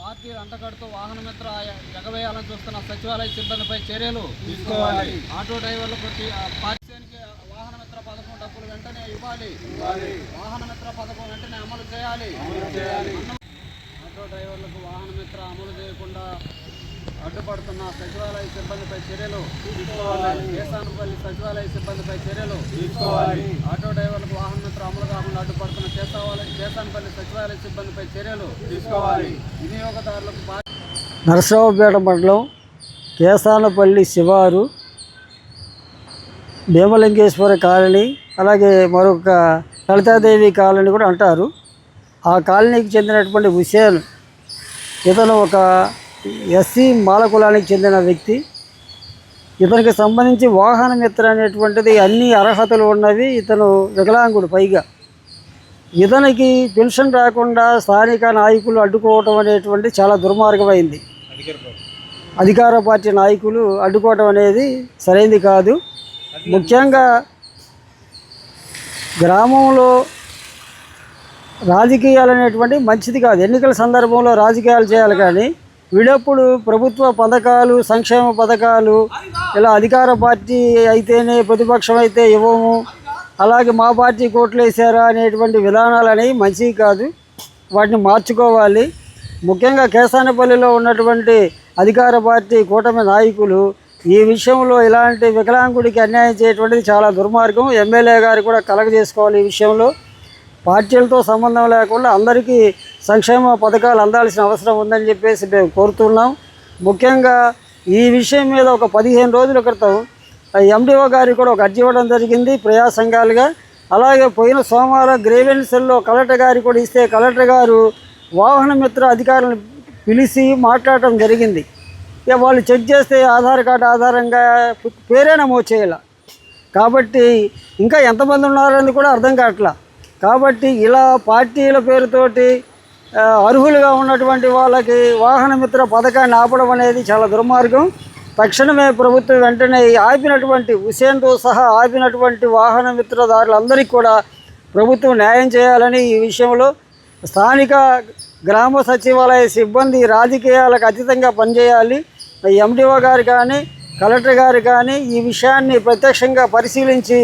Party అంటగడుతూ Vahanamitra ఎగవేయాలని చూస్తున్న సచివాలయ సిబ్బందిపై చర్యలు తీసుకోవాలి. ఆటో డ్రైవర్లకు తి- ఆ పార్టీకి వాహనమిత్ర పథకం డబ్బులు వెంటనే ఇవ్వాలి. వాహనమిత్ర పథకం వెంటనే అమలు చేయాలి. ఆటో డ్రైవర్లకు వాహనమిత్ర అమలు చేయకుండా అడ్డుపడుతున్న సచివాలయ సిబ్బందిపై చర్యలు కేసానపల్లి సచివాలయ సిబ్బందిపై చర్యలు తీసుకోవాలి. ఆటో డ్రైవర్లకు వాహనమిత్ర అమలు కాకుండా అడ్డుపడుతున్న సచివాలయ సిబ్బందిపై చర్యలు తీసుకోవాలి. వినియోగదారులకు నరసరావుపేట మండలం కేసానపల్లి శివారు భీమలింగేశ్వర కాలనీ అలాగే మరొక లలితాదేవి కాలనీ కూడా అంటారు. ఆ కాలనీకి చెందినటువంటి హుసేన్ ఇతను ఒక ఎస్సీ మాల కులానికి చెందిన వ్యక్తి. ఇతనికి సంబంధించి వాహన మిత్ర అనేటువంటిది అన్ని అర్హతలు ఉన్నవి ఇతను వికలాంగుడు పైగా. ఇతనికి పెన్షన్ రాకుండా స్థానిక నాయకులు అడ్డుకోవటం అనేటువంటి చాలా దుర్మార్గమైంది. అధికార పార్టీ. నాయకులు అడ్డుకోవటం అనేది సరైంది కాదు. ముఖ్యంగా గ్రామంలో రాజకీయాలు అనేటువంటి మంచిది కాదు. ఎన్నికల సందర్భంలో రాజకీయాలు చేయాలి కానీ వీడప్పుడు ప్రభుత్వ పథకాలు సంక్షేమ పథకాలు ఇలా అధికార పార్టీ అయితేనే ప్రతిపక్షం అయితే ఇవ్వము. అలాగే మా పార్టీ కోట్లు వేసారా అనేటువంటి విధానాలు అనేవి మంచివి కాదు. వాటిని మార్చుకోవాలి. ముఖ్యంగా కేసానపల్లిలో ఉన్నటువంటి అధికార పార్టీ కూటమి నాయకులు ఈ విషయంలో ఇలాంటి వికలాంగుడికి అన్యాయం చేయటువంటిది చాలా దుర్మార్గం. ఎమ్మెల్యే గారు కూడా కలగజేసుకోవాలి ఈ విషయంలో. పార్టీలతో సంబంధం లేకుండా అందరికీ సంక్షేమ పథకాలు అందాల్సిన అవసరం ఉందని చెప్పేసి మేము కోరుతున్నాం. ముఖ్యంగా ఈ విషయం మీద ఒక పదిహేను రోజుల క్రితం ఎండిఓ గారికి కూడా ఒక అర్జీ ఇవ్వడం జరిగింది ప్రజా సంఘాలుగా అలాగే పోయిన సోమవారం గ్రేవెన్సల్లో కలెక్టర్ గారి కూడా ఇస్తే కలెక్టర్ గారు వాహన మిత్ర అధికారులను పిలిచి మాట్లాడటం జరిగింది. ఇక వాళ్ళు చెక్ చేస్తే ఆధార్ కార్డు ఆధారంగా పేరే నమోదు చేయాలి. కాబట్టి ఇంకా ఎంతమంది ఉన్నారని కూడా అర్థం కావట్లా. కాబట్టి ఇలా పార్టీల పేరుతోటి అర్హులుగా ఉన్నటువంటి వాళ్ళకి వాహన మిత్ర పథకాన్ని ఆపడం అనేది చాలా దుర్మార్గం. తక్షణమే ప్రభుత్వం వెంటనే ఆపినటువంటి హుసేన్తో సహా ఆపినటువంటి వాహన మిత్రదారులందరికీ కూడా ప్రభుత్వం న్యాయం చేయాలని ఈ విషయంలో స్థానిక గ్రామ సచివాలయ సిబ్బంది రాజకీయాలకు అతీతంగా పనిచేయాలి. ఎండిఓ గారు కానీ కలెక్టర్ గారు కానీ ఈ విషయాన్ని ప్రత్యక్షంగా పరిశీలించి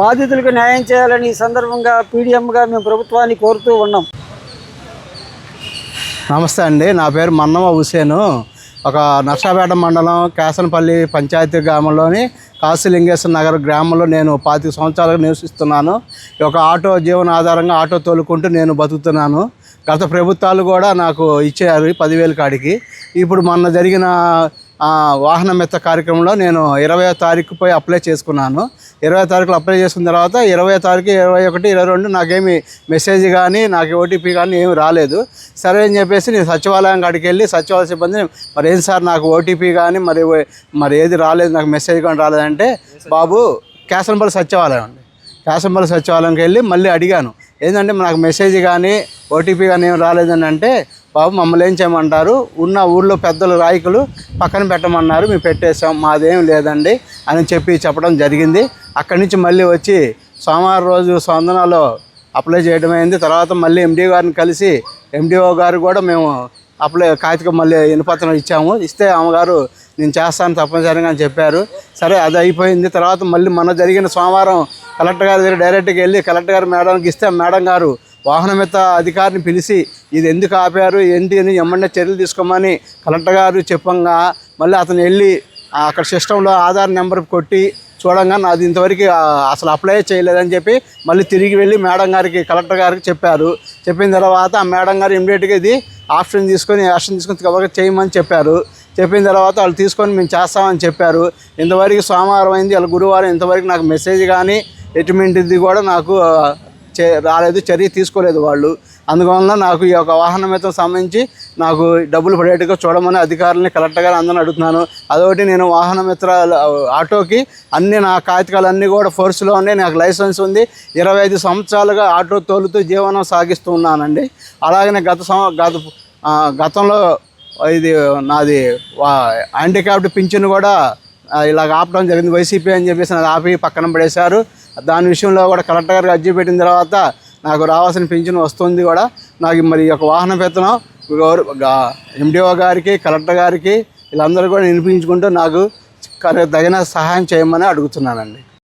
బాధితులకు న్యాయం చేయాలని ఈ సందర్భంగా పీడిఎంగా మేము ప్రభుత్వాన్ని కోరుతూ ఉన్నాం. నమస్తే అండి. నా పేరు మన్నమ్మ హుసేను. ఒక నర్సాపేట మండలం కేసనపల్లి పంచాయతీ గ్రామంలోని కాశీలింగేశ్వర నగర్ గ్రామంలో నేను పాతిక సంవత్సరాలుగా నివసిస్తున్నాను. ఈ యొక్క ఆటో జీవన ఆధారంగా ఆటో తోలుకుంటూ నేను బతుకుతున్నాను. గత ప్రభుత్వాలు కూడా నాకు ఇచ్చారు పదివేల కాడికి. ఇప్పుడు మొన్న జరిగిన వాహన మెత్త కార్యక్రమంలో నేను ఇరవై తారీఖు పోయి అప్లై చేసుకున్నాను. ఇరవై తారీఖులో అప్లై చేసుకున్న తర్వాత ఇరవై తారీఖు ఇరవై ఒకటి ఇరవై రెండు నాకేమి మెసేజ్ కానీ నాకు ఓటీపీ కానీ ఏమి రాలేదు. సరే అని చెప్పేసి నేను సచివాలయం కాడికి వెళ్ళి సచివాలయ సిబ్బందిని మరి ఏం సార్ నాకు ఓటీపీ కానీ మరి మరి ఏది రాలేదు నాకు మెసేజ్ కానీ రాలేదంటే బాబు క్యాసంబల్ సచివాలయం అండి. క్యాసంబల్ సచివాలయంకి వెళ్ళి మళ్ళీ అడిగాను. ఏంటంటే నాకు మెసేజ్ కానీ ఓటీపీ కానీ ఏం రాలేదని అంటే బాబు మమ్మల్ని ఏం చేయమంటారు? ఉన్న ఊళ్ళో పెద్దలు రాయకులు పక్కన పెట్టమన్నారు మేము పెట్టేసాం మాదేం లేదండి అని చెప్పి చెప్పడం జరిగింది. అక్కడి నుంచి మళ్ళీ వచ్చి సోమవారం రోజు స్పందనలో అప్లై చేయడం అయింది. తర్వాత మళ్ళీ ఎండి గారిని కలిసి ఎండిఓ గారు కూడా మేము అప్లై కాగితం మళ్ళీ ఇనపత్రం ఇచ్చాము. ఇస్తే అమ్మగారు నేను చేస్తాను తప్పనిసరిగా అని చెప్పారు. సరే అది అయిపోయింది. తర్వాత మళ్ళీ మన జరిగిన సోమవారం కలెక్టర్ గారి దగ్గర డైరెక్ట్గా వెళ్ళి కలెక్టర్ గారు మేడంకి ఇస్తే మేడం గారు వాహనమిత అధికారిని పిలిచి ఇది ఎందుకు ఆపారు? ఏంటి అని ఎమ్మన్నా చర్యలు తీసుకోమని కలెక్టర్ గారు చెప్పంగా మళ్ళీ అతను వెళ్ళి అక్కడ సిస్టంలో ఆధార్ నెంబర్ కొట్టి చూడంగా నాది ఇంతవరకు అసలు అప్లై చేయలేదని చెప్పి మళ్ళీ తిరిగి వెళ్ళి మేడం గారికి కలెక్టర్ గారికి చెప్పారు. చెప్పిన తర్వాత ఆ మేడం గారు ఇమ్మీడియట్గా ఇది ఆప్షన్ తీసుకొని యాక్షన్ తీసుకొని కవర్ చేయమని చెప్పారు. చెప్పిన తర్వాత వాళ్ళు తీసుకొని మేము చేస్తామని చెప్పారు. ఇంతవరకు సోమవారం అయింది వాళ్ళ గురువారం ఇంతవరకు నాకు మెసేజ్ కానీ ఎటువంటిది కూడా నాకు రాలేదు చర్య తీసుకోలేదు వాళ్ళు. అందువలన నాకు ఈ యొక్క వాహనమితం సంబంధించి నాకు డబ్బులు పడేట్టుగా చూడమని అధికారులని కలెక్టర్ గారు అందరిని అడుగుతున్నాను. అదొకటి నేను వాహన మిత్ర ఆటోకి అన్ని నా కాగితాలు అన్నీ కూడా ఫోర్స్లో ఉన్నాయి. నాకు లైసెన్స్ ఉంది. ఇరవై ఐదు సంవత్సరాలుగా ఆటో తోలుతూ జీవనం సాగిస్తూ ఉన్నానండి. అలాగనే గత సం గత గతంలో ఇది నాది హ్యాండిక్యాప్డ్ పింఛన్ కూడా ఇలాగ ఆపడం జరిగింది. వైసీపీ అని చెప్పేసి నాది ఆపి పక్కన పడేశారు. దాని విషయంలో కూడా కలెక్టర్ గారికి అర్జీ పెట్టిన తర్వాత నాకు రావాల్సిన పింఛన్ వస్తుంది కూడా. నాకు మరి యొక్క వాహన వేతనం గౌరవ ఎండిఓ గారికి కలెక్టర్ గారికి వీళ్ళందరూ కూడా వినిపించుకుంటూ నాకు తగిన సహాయం చేయమని అడుగుతున్నానండి.